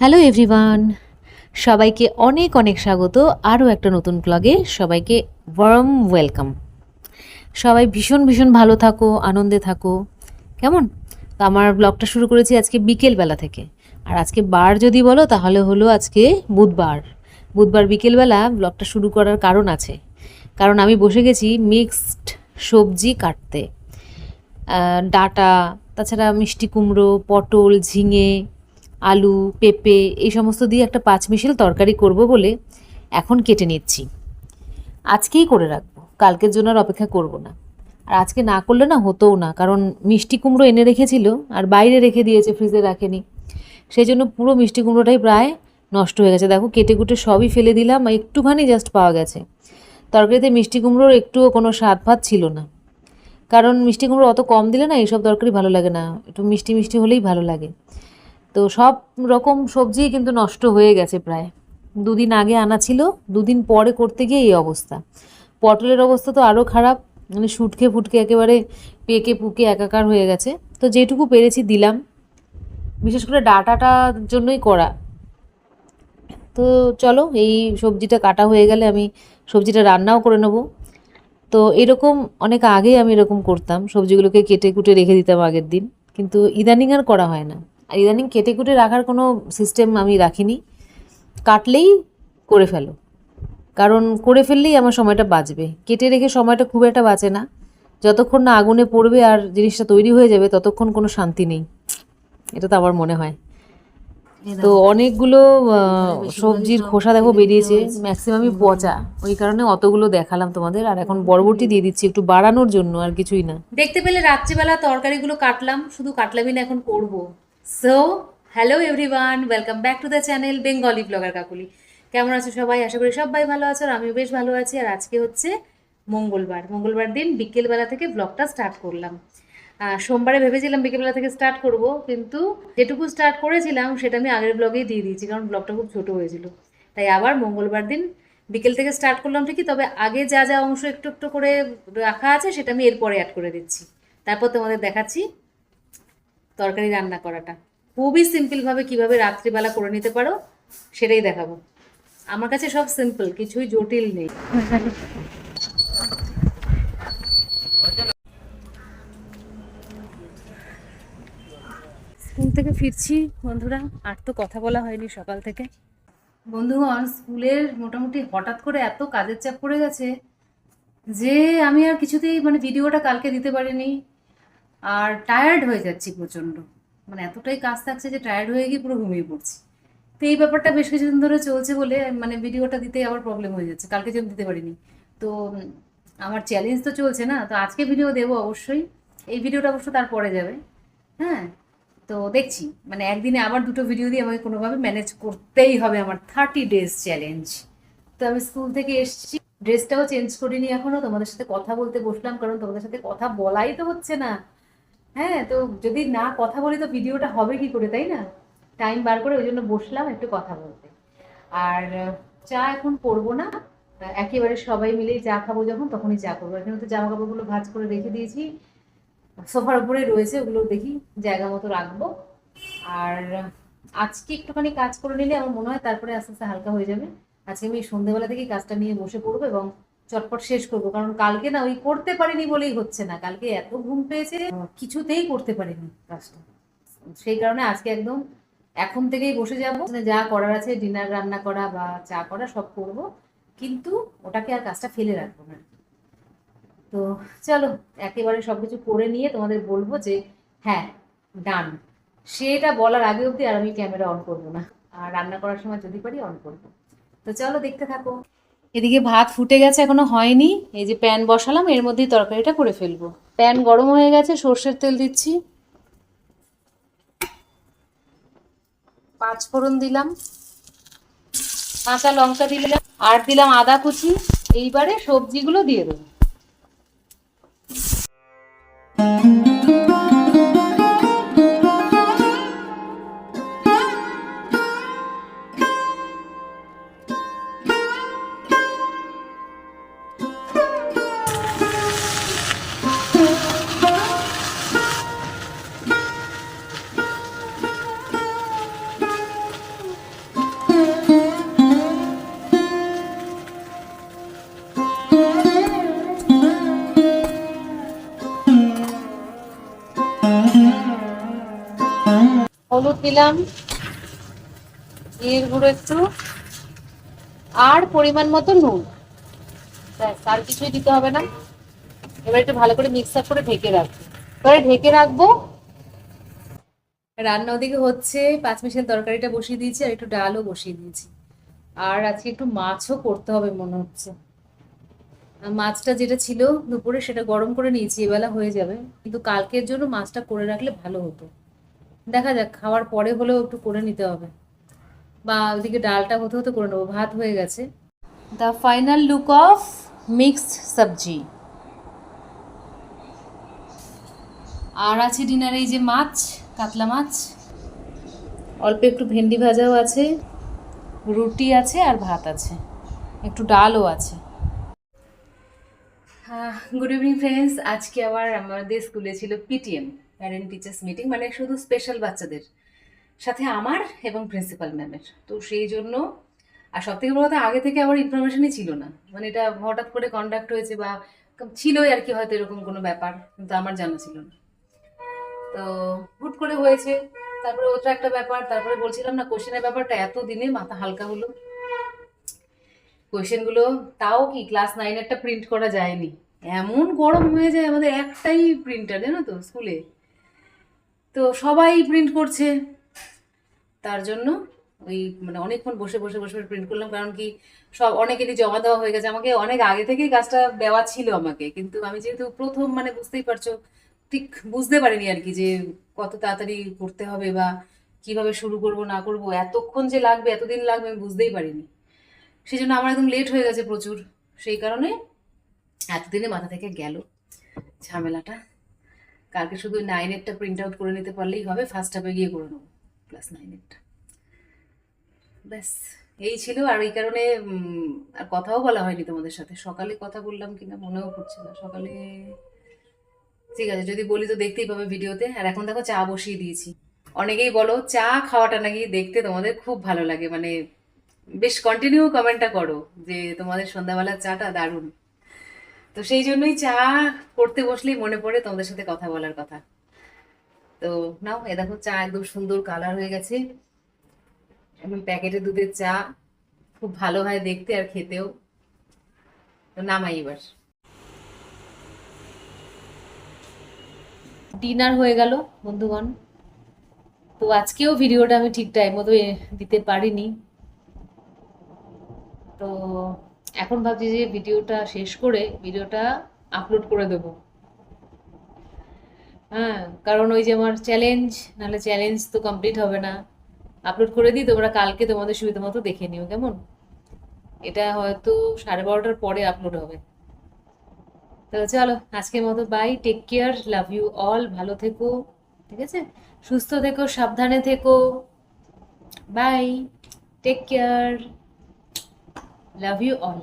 Hello everyone সবাইকে অনেক অনেক স্বাগত। আরও একটা নতুন ব্লগে সবাইকে ওয়ার্ম ওয়েলকাম সবাই ভীষণ ভীষণ ভালো থাকো, আনন্দে থাকো। কেমন? তো আমার ব্লগটা শুরু করেছি আজকে বিকেলবেলা থেকে। আর আজকে বার যদি বলো, তাহলে হলো আজকে বুধবার। বুধবার বিকেলবেলা ব্লগটা শুরু করার কারণ আছে। কারণ আমি বসে গেছি মিক্সড সবজি কাটতে। ডাটা, তাছাড়া মিষ্টি কুমড়ো, পটল, ঝিঙে আলু, পেঁপে এই সমস্ত দিয়ে একটা পাঁচ মিশেল তরকারি করব বলে এখন কেটে নিচ্ছি। আজকেই করে রাখব, কালকের জন্য আর অপেক্ষা করব না। আর আজকে না করলে না হতোও না, কারণ মিষ্টি কুমড়ো এনে রেখেছিল আর বাইরে রেখে দিয়েছে, ফ্রিজে রাখেনি। সেই জন্য পুরো মিষ্টি কুমড়োটাই প্রায় নষ্ট হয়ে গেছে। দেখো, কেটে কুটে সবই ফেলে দিলাম একটুখানি জাস্ট পাওয়া গেছে। তরকারিতে মিষ্টি কুমড়োর একটুও কোনো স্বাদ ভাত ছিল না। কারণ মিষ্টি কুমড়ো অত কম দিলে না এইসব তরকারি ভালো লাগে না, একটু মিষ্টি মিষ্টি হলেই ভালো লাগে। তো সব রকম সবজি কিন্তু নষ্ট হয়ে গেছে প্রায়। দুদিন আগে আনা ছিল, দুদিন পরে করতে গিয়ে এই অবস্থা। পটলের অবস্থা তো আরও খারাপ মানে শুটকে ফুটকে একেবারে পেকে পুকে একাকার হয়ে গেছে। তো যেটুকু পেরেছি দিলাম। বিশেষ করে ডাটাটার জন্যই করা। তো চলো, এই সবজিটা কাটা হয়ে গেলে আমি সবজিটা রান্নাও করে নেব। তো এরকম অনেক আগে আমি এরকম করতাম, সবজিগুলোকে কেটে কুটে রেখে দিতাম আগের দিন। কিন্তু ইদানিং আর করা হয় না। আর ইদানিং কেটে কুটে রাখার কোনো সিস্টেম আমি রাখিনি। কাটলেই করে ফেলো। কারণ করে ফেললেই আমার সময়টা বাঁচবে। কেটে রেখে সময়টা খুব একটা বাঁচে না। যতক্ষণ না আগুনে পড়বে আর জিনিসটা তৈরি হয়ে যাবে ততক্ষণ কোনো শান্তি নেই। এটা তো আমার মনে হয়। তো অনেকগুলো সবজির খোসা দেখো বেরিয়েছে। ম্যাক্সিমামই পচা। ওই কারণে অতগুলো দেখালাম তোমাদের। আর এখন বরবটি দিয়ে দিচ্ছি একটু বাড়ানোর জন্য আর কিছুই না। দেখতে পেলে রাত্রিবেলা তরকারিগুলো কাটলাম। শুধু কাটলামই না এখন করব। So hello everyone welcome back to the channel Bengali blogger Kakuli কেমন আছো সবাই? আশা করি সবাই ভালো আছো আর আমিও বেশ ভালো আছি। আর আজকে হচ্ছে মঙ্গলবার। মঙ্গলবার দিন বিকেলবেলা থেকে ব্লগটা স্টার্ট করলাম। সোমবারে ভেবেছিলাম বিকেলবেলা থেকে স্টার্ট করব, কিন্তু যেটুকু স্টার্ট করেছিলাম সেটা আমি আগের ব্লগেই দিয়ে দিয়েছি, কারণ ব্লগটা খুব ছোট হয়েছিল। তাই আবার মঙ্গলবার দিন বিকেল থেকে স্টার্ট করলাম ঠিকই, তবে আগে যা যা অংশ একটু একটু করে রাখা আছে সেটা আমি এরপরে অ্যাড করে দিচ্ছি। তারপর তোমাদের দেখাচ্ছি তরকারি রান্না করাটা। খুবই সিম্পলভাবে কীভাবে রাত্রিবেলা করে নিতে পারো সেটাই দেখাবো। আমার কাছে সব সিম্পল কিছুই জটিল নেই। স্কুল থেকে ফিরছি বন্ধুরা। আর তো কথা বলা হয়নি সকাল থেকে। বন্ধুগণ স্কুলের মোটামুটি হঠাৎ করে এত কাজের চাপ পড়ে গেছে যে আমি আর কিছুতেই মানে ভিডিওটা কালকে দিতে পারিনি। আর টায়ার্ড হয়ে যাচ্ছি প্রচণ্ড। মানে এতটাই কাজ থাকছে যে টায়ার্ড হয়ে গিয়ে পুরো ঘুমিয়ে পড়ছি। তো এই ব্যাপারটা বেশ কিছুদিন ধরে চলছে বলে মানে ভিডিওটা দিতে আবার প্রবলেম হয়ে যাচ্ছে। কালকে যেন দিতে পারিনি। তো আমার চ্যালেঞ্জ তো চলছে না। তো আজকে ভিডিও দেবো অবশ্যই। এই ভিডিওটা অবশ্য তারপরে যাবে। হ্যাঁ? তো দেখছি। মানে একদিনে আবার দুটো ভিডিও দিয়ে আমাকে কোনোভাবে ম্যানেজ করতেই হবে আমার থার্টি ডেজ চ্যালেঞ্জ তো আমি স্কুল থেকে এসেছি। ড্রেসটাও চেঞ্জ করিনি এখনও তোমাদের সাথে কথা বলতে বসলাম, কারণ তোমাদের সাথে কথা বলাই তো হচ্ছে না। হ্যাঁ তো যদি না কথা বলি তো ভিডিওটা হবে কি করে, তাই না? টাইম বার করে ওই জন্য বসলাম একটু কথা বলতে। আর চা এখন করব না। একেবারে সবাই মিলেই চা খাব যখন, তখনই চা করব। এখানে তো জামা কাপড়গুলো ভাঁজ করে রেখে দিয়েছি। সোফার উপরে রয়েছে, ওগুলো দেখি, জায়গা মতো রাখব। আর, আজকে একটুখানি কাজ করে নিলে আমার মনে হয় তারপরে আস্তে আস্তে হালকা হয়ে যাবে। আজকে আমি সন্ধ্যেবেলা থেকেই কাজটা নিয়ে বসে পড়ব এবং চটপট শেষ করব, কারণ কালকে না ওই করতে পারিনি বলেই হচ্ছে না। কালকে এত ঘুম পেয়েছে, কিছুতেই করতে পারিনি কাজটা। সেই কারণে আজকে একদম এখন থেকেই বসে যাব। যা করার আছে, ডিনার, রান্না করা বা চা করা সব করব। কিন্তু ওটাকে আর কাজটা ফেলে রাখব না। তো চলো, একেবারে সবকিছু করে নিয়ে তোমাদের বলব যে হ্যাঁ ডান। সেটা বলার আগে অবধি আর আমি ক্যামেরা অন করব না। আর রান্না করার সময় যদি পারি অন করব। তো চলো, দেখতে থাকো। এদিকে ভাত ফুটে গেছে, এখনও হয়নি। এই যে প্যান বসালাম, এর মধ্যেই তরকারিটা করে ফেলব। প্যান গরম হয়ে গেছে, সর্ষের তেল দিচ্ছি। পাঁচ ফোড়ন দিলাম। কাঁচা লঙ্কা দিলাম। আর দিলাম আদা কুচি। এইবারে সবজিগুলো দিয়ে দেবো। দিলাম, জিরের গুঁড়ো একটু, আর পরিমাণ মতো নুন। ব্যাস, আর কিছুই দিতে হবে না। এবার একটু ভালো করে মিক্স আপ করে ঢেকে রাখব। এবারে ঢেকে রাখব। রান্না ওদিকে হচ্ছে, পাঁচ মিশাল তরকারিটা বসিয়ে দিয়েছি আর একটু ডালও বসিয়ে দিয়েছি। আর আজকে একটু মাছও করতে হবে মনে হচ্ছে। মাছটা যেটা ছিল দুপুরে সেটা গরম করে নিয়েছি, এবেলা হয়ে যাবে। কিন্তু কালকের জন্য মাছটা করে রাখলে ভালো হতো। দেখা যাক, খাওয়ার পরে হলেও একটু করে নিতে হবে। বা ওদিকে ডালটা হতে হতে করে নেব, ভাত হয়ে গেছে। The final look of mixed সবজি। আর আছে ডিনারে এই যে মাছ, কাতলা মাছ। অল্প একটু ভেন্ডি ভাজাও আছে, রুটি আছে আর ভাত আছে। একটু ডালও আছে। গুড ইভিনিং ফ্রেন্ডস আজকে আবার আমাদের স্কুলে ছিল পিটিএম প্যারেন্ট টিচার্স মিটিং মানে শুধু স্পেশাল বাচ্চাদের সাথে আমার এবং প্রিন্সিপাল ম্যামের তো সেই জন্য, আর সব থেকে বড় কথা, আগে থেকে আমার ইনফরমেশনই ছিল না। মানে এটা হঠাৎ করে কন্ডাক্ট হয়েছে বা ছিলই আর কি হয়তো এরকম কোনো ব্যাপার, কিন্তু আমার জানা ছিল না। তো হুট করে হয়েছে, তারপরে ওটা একটা ব্যাপার, তারপরে বলছিলাম না কোশ্চেনের ব্যাপারটা এত দিনে মাথা হালকা হলো। কোয়েশ্চেনগুলো তাও কি ক্লাস নাইনেরটা প্রিন্ট করা যায়নি? এমন গরম হয়ে যায় আমাদের একটাই প্রিন্টার জানো তো স্কুলে তো সবাই প্রিন্ট করছে। তার জন্য ওই মানে অনেকক্ষণ বসে বসে বসে প্রিন্ট করলাম। কারণ কি সব অনেকেরই জমা দেওয়া হয়ে গেছে। আমাকে অনেক আগে থেকেই কাজটা দেওয়া ছিল আমাকে। কিন্তু আমি যেহেতু প্রথম মানে বুঝতেই পারছ, ঠিক বুঝতে পারিনি আর কি যে কত তাড়াতাড়ি করতে হবে বা কীভাবে শুরু করব, না করব, এতক্ষণ যে লাগবে, এতদিন লাগবে, আমি বুঝতেই পারিনি। সেই জন্য আমার একদম লেট হয়ে গেছে প্রচুর। সেই কারণে এতদিনে মাথা থেকে গেল ঝামেলাটা। কালকে শুধু নাইন নাইনেরটা প্রিন্ট আউট করে নিতে পারলেই হবে ফার্স্ট হাফে গিয়ে করে নেব ক্লাস নাইনেরটা ব্যাস, এই ছিল। আর এই কারণে আর কথাও বলা হয়নি তোমাদের সাথে। সকালে কথা বললাম কিনা মনেও পড়ছে না। সকালে ঠিক আছে, যদি বলি তো দেখতেই পাবে ভিডিওতে। আর এখন দেখো চা বসিয়ে দিয়েছি। অনেকেই বলো, চা খাওয়াটা নাকি দেখতে তোমাদের খুব ভালো লাগে। মানে বেশ কন্টিনিউ কমেন্টটা করো যে তোমাদের সন্ধ্যাবেলার চাটা দারুণ। তো সেই জন্যই চা করতে বসলেই মনে পড়ে তোমাদের সাথে কথা বলার কথা। তো নাও, এ দেখো চা একদম সুন্দর কালার হয়ে গেছে। একদম প্যাকেটে দুধের চা, খুব ভালো হয় দেখতে আর খেতেও। তো নামাই এবার। ডিনার হয়ে গেল, বন্ধুগণ। তো আজকেও ভিডিওটা আমি ঠিক টাইম মতো দিতে পারিনি। তো এখন ভাবছি যে ভিডিওটা শেষ করে ভিডিওটা আপলোড করে দেবো। হ্যাঁ কারণ ওই যে আমার চ্যালেঞ্জ নাহলে চ্যালেঞ্জ তো কমপ্লিট হবে না। আপলোড করে দিই, তোমরা কালকে তোমাদের সুবিধা মতো দেখে নিও, কেমন? এটা হয়তো সাড়ে বারোটার পরে আপলোড হবে। তাহলে চলো, আজকের মতো bye take care love you all ভালো থেকো, ঠিক আছে? সুস্থ থেকো, সাবধানে থেকো। Bye take care love you all